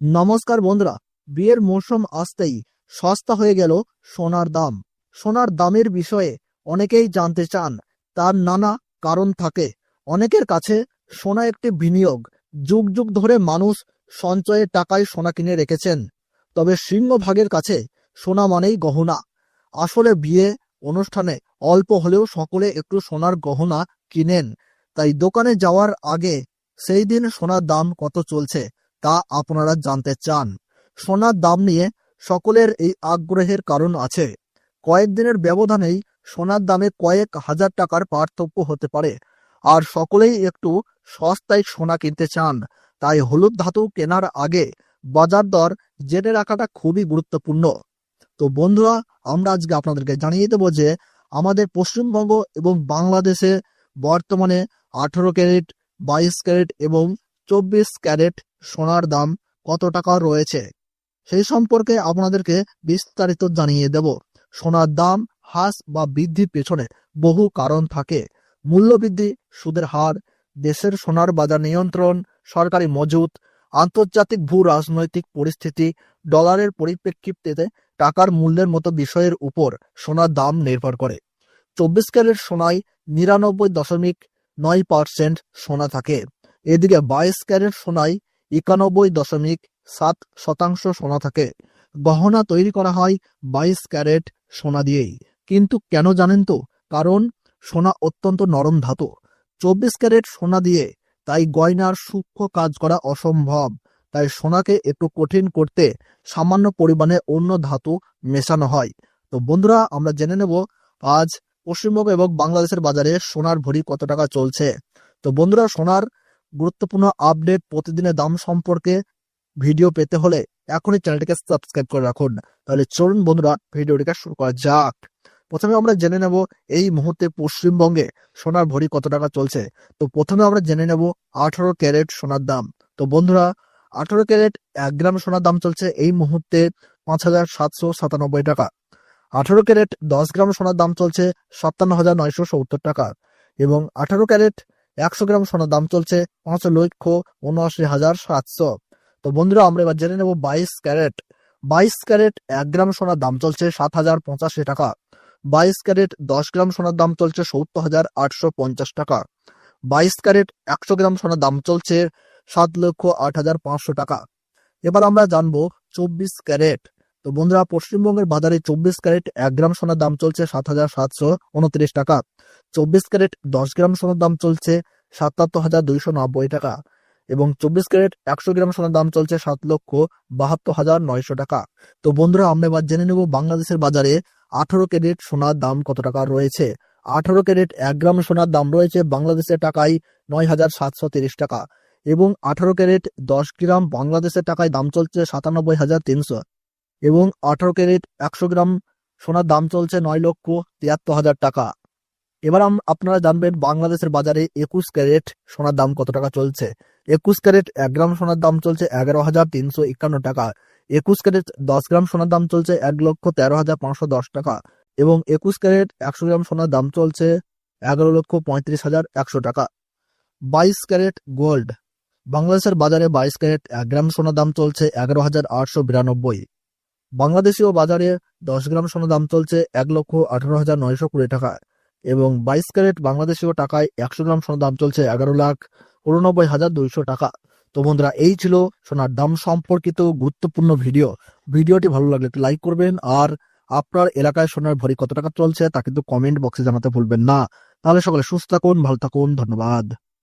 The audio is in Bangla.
নমস্কার বন্ধুরা, বিয়ের মৌসুম আসতেই সস্তা হয়ে গেল সোনার দাম। সোনার দামের বিষয়ে অনেকেই জানতে চান, তার নানা কারণ থাকে। অনেকের কাছে সোনা একটি বিনিয়োগ। যুগ যুগ ধরে মানুষ সঞ্চয়ের টাকায় সোনা কিনে রেখেছেন। তবে সিংহভাগের কাছে সোনা মানেই গহনা। আসলে বিয়ে অনুষ্ঠানে অল্প হলেও সকলে একটু সোনার গহনা কিনেন। তাই দোকানে যাওয়ার আগে সেই দিন সোনার দাম কত চলছে তা আপনারা জানতে চান। সোনার দাম নিয়ে সকলের এই আগ্রহের কারণ আছে। কয়েকদিনের ব্যবধানেই সোনার দামে কয়েক হাজার টাকার পার্থক্য হতে পারে। আর সকলেই একটু সস্তায় সোনা কিনতে চান। তাই হলুদ ধাতু কেনার আগে বাজার দর জেনে রাখাটা খুবই গুরুত্বপূর্ণ। তো বন্ধুরা, আমরা আজকে আপনাদেরকে জানিয়ে দেবো যে আমাদের পশ্চিমবঙ্গ এবং বাংলাদেশে বর্তমানে আঠেরো ক্যারেট, বাইশ ক্যারেট এবং চব্বিশ ক্যারেট সোনার দাম কত টাকা রয়েছে? সেই সম্পর্কে আপনাদেরকে বিস্তারিত জানিয়ে দেব। সোনার দাম, হ্রাস বা বৃদ্ধির পেছনে বহু কারণ থাকে। মূল্যবৃদ্ধি, সুদের হার, দেশের সোনার বাজার নিয়ন্ত্রণ, সরকারি মজুত, আন্তর্জাতিক ভূ রাজনৈতিক পরিস্থিতি, ডলারের পরিপ্রেক্ষিতে টাকার মূল্যের মতো বিষয়ের উপর সোনার দাম নির্ভর করে। চব্বিশ ক্যারেট সোনায় নিরানব্বই দশমিক নয় পার্সেন্ট সোনা থাকে। এদিকে বাইশ ক্যারেট সোনায় একানব্বই দশমিক সাত শতাংশ সোনা থাকে। গহনা তৈরি করা হয় বাইশ ক্যারেট সোনা দিয়েই। কিন্তু কেন জানেন তো? কারণ সোনা অত্যন্ত নরম ধাতু। চব্বিশ ক্যারেট সোনা দিয়ে তাই গয়নার সূক্ষ্ম কাজ করা অসম্ভব। তাই সোনাকে একটু কঠিন করতে সামান্য পরিমাণে অন্য ধাতু মেশানো হয়। তো বন্ধুরা, আমরা জেনে নেব আজ পশ্চিমবঙ্গ এবং বাংলাদেশের বাজারে সোনার ভরি কত টাকা চলছে। তো বন্ধুরা, সোনার গুরুত্বপূর্ণ আপডেট প্রতিদিনের দাম সম্পর্কে ভিডিও পেতে হলে এখনই চ্যানেলটিকে সাবস্ক্রাইব করে রাখুন। তাহলে চলুন বন্ধুরা ভিডিওটিকে শুরু করা যাক। প্রথমে আমরা জেনে নেব এই মুহূর্তে পশ্চিমবঙ্গে সোনার ভরি কত টাকা চলছে। তো প্রথমে আমরা জেনে নেব আঠারো ক্যারেট সোনার দাম। তো বন্ধুরা, আঠারো ক্যারেট এক গ্রাম সোনার দাম চলছে এই মুহূর্তে পাঁচ হাজার সাতশো সাতানব্বই টাকা। আঠারো ক্যারেট দশ গ্রাম সোনার দাম চলছে সাতান্ন হাজার নয়শো সত্তর টাকা। এবং আঠারো ক্যারেট একশো গ্রাম সোনার দাম চলছে পাঁচ লক্ষ উনআশি হাজার সাতশো। তো বন্ধুরা, আমরা এবার জেনে নেব বাইশ ক্যারেট। বাইশ ক্যারেট এক গ্রাম সোনার দাম চলছে সাত হাজার পঁচাশি টাকা। বাইশ ক্যারেট দশ গ্রাম সোনার দাম চলছে সত্তর হাজার আটশো পঞ্চাশ টাকা। বাইশ ক্যারেট একশো গ্রাম সোনার দাম চলছে সাত লক্ষ আট হাজার পাঁচশো টাকা। এবার আমরা জানব চব্বিশ ক্যারেট। তো বন্ধুরা, পশ্চিমবঙ্গের বাজারে চব্বিশ ক্যারেট এক গ্রাম সোনার দাম চলছে সাত হাজার সাতশো উনত্রিশ টাকা। চব্বিশ ক্যারেট দশ গ্রাম সোনার দাম চলছে সাতাত্তর হাজার দুইশো নব্বই টাকা এবং চব্বিশ ক্যারেট একশো গ্রাম সোনার দাম চলছে সাত লক্ষ বাহাত্তর হাজার নয়শো টাকা। তো বন্ধুরা, আমরা এবার জেনে নেব বাংলাদেশের বাজারে আঠারো ক্যারেট সোনার দাম কত টাকা রয়েছে। আঠারো ক্যারেট এক গ্রাম সোনার দাম রয়েছে বাংলাদেশের টাকায় নয় হাজার সাতশো তিরিশ টাকা এবং আঠারো ক্যারেট দশ গ্রাম বাংলাদেশের টাকায় দাম চলছে সাতানব্বই হাজার তিনশো এবং আঠারো ক্যারেট একশো গ্রাম সোনার দাম চলছে নয় লক্ষ তিয়াত্তর হাজার টাকা। এবার আপনারা জানবেন বাংলাদেশের বাজারে একুশ ক্যারেট সোনার দাম কত টাকা চলছে। একুশ ক্যারেট এক গ্রাম সোনার দাম চলছে এগারো হাজার তিনশো একান্ন টাকা। একুশ ক্যারেট দশ গ্রাম সোনার দাম চলছে এক লক্ষ তেরো হাজার পাঁচশো দশ টাকা এবং একুশ ক্যারেট একশো গ্রাম সোনার দাম চলছে এগারো লক্ষ পঁয়ত্রিশ হাজার একশো টাকা। বাইশ ক্যারেট গোল্ড। বাংলাদেশের বাজারে বাইশ ক্যারেট এক গ্রাম সোনার দাম চলছে এগারো হাজার আটশো বিরানব্বই। বাংলাদেশীয় বাজারে দশ গ্রাম সোনার দাম চলছে এক লক্ষ আঠারো হাজার নয়শো কুড়ি টাকা। এবং বাইশ ক্যারেট বাংলাদেশীয় টাকায় একশো গ্রাম সোনার দাম চলছে এগারো লাখ উননব্বই হাজার দুইশো টাকা। তো বন্ধুরা, এই ছিল সোনার দাম সম্পর্কিত গুরুত্বপূর্ণ ভিডিও। ভিডিওটি ভালো লাগলে একটু লাইক করবেন, আর আপনার এলাকায় সোনার ভরি কত টাকা চলছে তা কিন্তু কমেন্ট বক্সে জানাতে ভুলবেন না। তাহলে সকলে সুস্থ থাকুন, ভালো থাকুন, ধন্যবাদ।